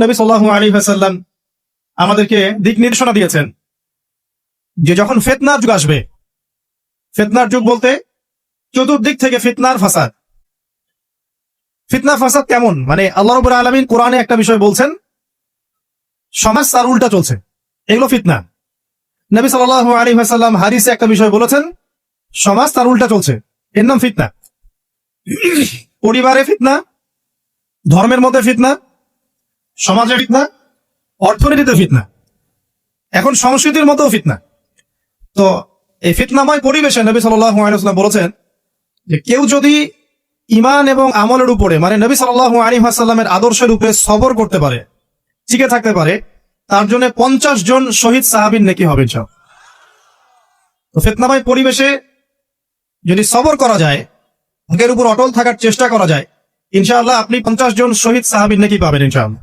নবী সাল্লাহ আলী হাসাল্লাম আমাদেরকে দিক নির্দেশনা দিয়েছেন যে যখন ফেতনার যুগ আসবে, ফেতনার যুগ বলতে চতুর্দিক থেকে ফিতনার ফাসাদ। ফিতনার ফাসাদ কেমন? মানে আল্লাহ রবুল আলমিন কোরআনে একটা বিষয় বলছেন, সমাজ তার উল্টা চলছে, এগুলো ফিতনা। নবী সাল আলী হাসাল্লাম হারিসে একটা বিষয় বলেছেন, সমাজ তার উল্টা চলছে, এর নাম ফিতনা। পরিবারে ফিতনা, ধর্মের মধ্যে ফিতনা সমাজে ফিতনা, অর্থনীতিতে ফিতনা, এখন সংস্কৃতির মধ্যেও ফিতনা। তো এই ফিতনাময় পরিবেশে নবী সাল্লাম বলেছেন যে কেউ যদি ইমান এবং আমলের উপরে মানে নবী সাল্লাহ আলী হাসাল্লামের আদর্শের উপরে সবর করতে পারে, টিকে থাকতে পারে, তার জন্য পঞ্চাশ জন শহীদ সাহাবিন নাকি হবে সব তো ফিতনাময় পরিবেশে যদি সবর করা যায় হকের উপর অটল থাকার চেষ্টা করা যায়, ইনশাআল্লাহ আপনি পঞ্চাশ জন শহীদ সাহাবিন নাকি পাবেন ইনশাআল্লাহ।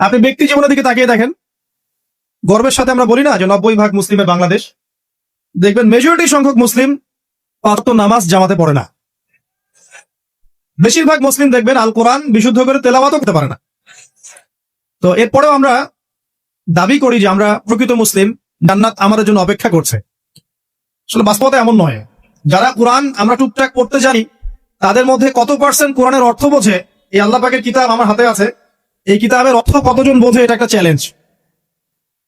আপনি ব্যক্তি জীবনের দিকে তাকিয়ে দেখেন। গর্বের সাথে আমরা বলি না যে নব্বই ভাগ মুসলিমের বাংলাদেশ। দেখবেন মেজরিটি সংখ্যক মুসলিম পাঁচ নামাজ জামাতে পড়ে না। বেশিরভাগ মুসলিম দেখবেন আল কোরআন বিশুদ্ধ করে তেলাওয়াতও করতে পারে না। তো এরপরেও আমরা দাবি করি যে আমরা প্রকৃত মুসলিম, জান্নাত আমাদের জন্য অপেক্ষা করছে। আসলে বাস্তবতা এমন নয়। যারা কোরআন আমরা টুকটাক পড়তে জানি, তাদের মধ্যে কত পার্সেন্ট কোরআনের অর্থ বোঝে, এই আল্লাহ পাকের কিতাব আমার হাতে আছে। এই কিতাবের অর্থ কতজন বোঝে, এটা একটা চ্যালেঞ্জ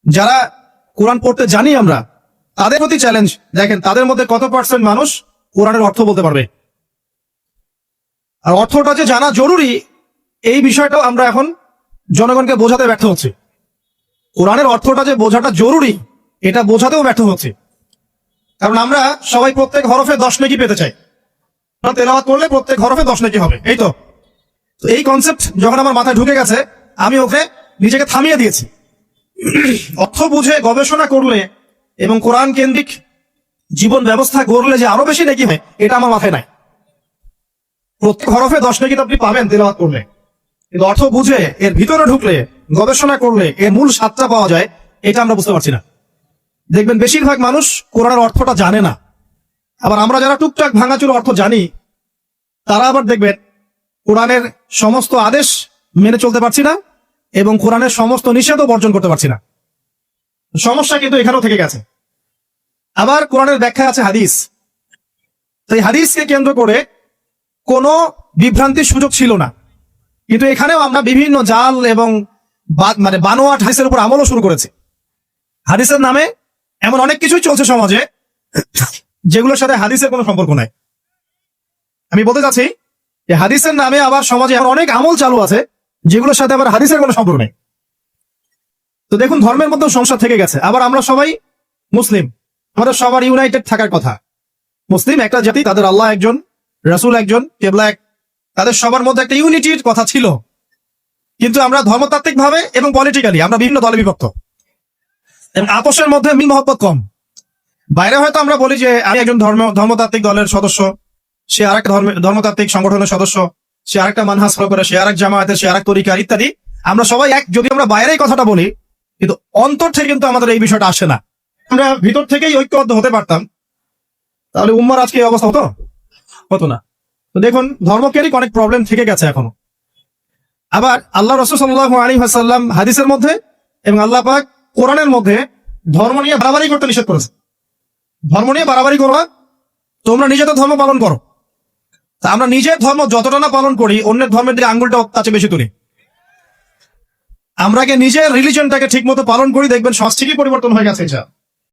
যারা কোরআন পড়তে জানি আমরা, তাদের প্রতি চ্যালেঞ্জ দেখেন, তাদের মধ্যে কত পার্সেন্ট মানুষ কোরআনের অর্থ বলতে পারবে? আর অর্থটা যে জানা জরুরি, এই বিষয়টাও আমরা এখন জনগণকে বোঝাতে ব্যর্থ হচ্ছে। কোরআনের অর্থটা যে বোঝাটা জরুরি, এটা বোঝাতেও ব্যর্থ হচ্ছে। কারণ আমরা সবাই প্রত্যেক হরফে দশ নেকি পেতে চাই। তেলাওয়াত করলে প্রত্যেক হরফে দশ নেকি হবে, এই তো? তো এই কনসেপ্ট যখন আমার মাথায় ঢুকে গেছে, আমি ওকে নিজেকে থামিয়ে দিয়েছি। অর্থ বুঝে, গবেষণা করলে এবং কোরআন কেন্দ্রিক জীবন ব্যবস্থা করলে যে আরও বেশি নেকি হয়, এটা আমার মাথায় নাই। প্রত্যেক হরফে দশ নেকি আপনি পাবেন তেলাওয়াত করলে। কিন্তু অর্থ বুঝে, এর ভিতরে ঢুকলে, গবেষণা করলে, এর মূল স্বাদটা পাওয়া যায়, এটা আমরা বুঝতে পারছি না। দেখবেন বেশিরভাগ মানুষ কোরআনের অর্থটা জানে না। আবার আমরা যারা টুকটাক ভাঙাচুর অর্থ জানি, তারা আবার দেখবেন কোরআনের সমস্ত আদেশ মেনে চলতে পারছি না এবং কোরআনের সমস্ত নিষেধও বর্জন করতে পারছি না। সমস্যা কিন্তু এখানেও থেকে গেছে। আবার কোরআনের ব্যাখ্যা আছে হাদিস। তো এই হাদিসকে কেন্দ্র করে কোনো বিভ্রান্তির সুযোগ ছিল না। কিন্তু এখানেও আমরা বিভিন্ন জাল এবং মানে বানোয়াট হাদিসের উপর আমলও শুরু করেছি। হাদিসের নামে এমন অনেক কিছুই চলছে সমাজে, যেগুলোর সাথে হাদিসের কোনো সম্পর্ক নাই। আমি বলতে চাচ্ছি যে হাদিসের নামে আবার সমাজে এমন অনেক আমল চালু আছে, যেগুলোর সাথে আবার হাদিসের কোনো সম্পর্ক নেই। তো দেখুন, ধর্মের মধ্যে সমস্যা থেকে গেছে। আবার আমরা সবাই মুসলিম। আমাদের সবার ইউনাইটেড থাকার কথা। মুসলিম একটা জাতি, তাদের আল্লাহ একজন, রাসূল একজন, কেবলা এক। তাদের সবার মধ্যে একটা ইউনিটির কথা ছিল। কিন্তু আমরা ধর্মতাত্ত্বিক ভাবে এবং পলিটিক্যালি আমরা বিভিন্ন দলে বিভক্ত। এবং আপোষের মধ্যে মিল মহব্বত কম। বাইরে হয়তো আমরা বলি যে, আমি একজন ধর্ম, ধর্মতাত্ত্বিক দলের সদস্য। সে আরেক ধর্ম- ধর্মতাত্ত্বিক সংগঠনের সদস্য, সে আরেকটা মানহাস ফলো করে, সে আরেক জামায়াতের, সে আরেক তরিকার ইত্যাদি। আমরা সবাই এক, যদি আমরা বাইরে কথাটা বলি, কিন্তু অন্তর থেকে কিন্তু আমাদের এই বিষয়টা আসে না। আমরা ভিতর থেকেই ঐক্যবদ্ধ হতে পারতাম। তাহলে উম্মার আজকে এই অবস্থা হতো? হতো না। তো দেখুন, ধর্মকেরই অনেক প্রবলেম থেকে গেছে এখনও। আবার আল্লাহ রসুল সাল্লাহ আলী হাসাল্লাম হাদিসের মধ্যে এবং আল্লাহ পাক কোরআনের মধ্যে ধর্ম নিয়ে বাড়াবাড়ি করতে নিষেধ করেছে ধর্ম নিয়ে বাড়াবাড়ি করো তোমরা নিজেদের ধর্ম পালন করো। আমরা নিজের ধর্ম যতটা না পালন করি, অন্যের ধর্মের দিকে আঙ্গুলটা তার বেশি তুলি। আমরা নিজের রিলিজনটাকে ঠিক মতো পালন করি, দেখবেন ঠিকই পরিবর্তন হয়ে গেছে এটা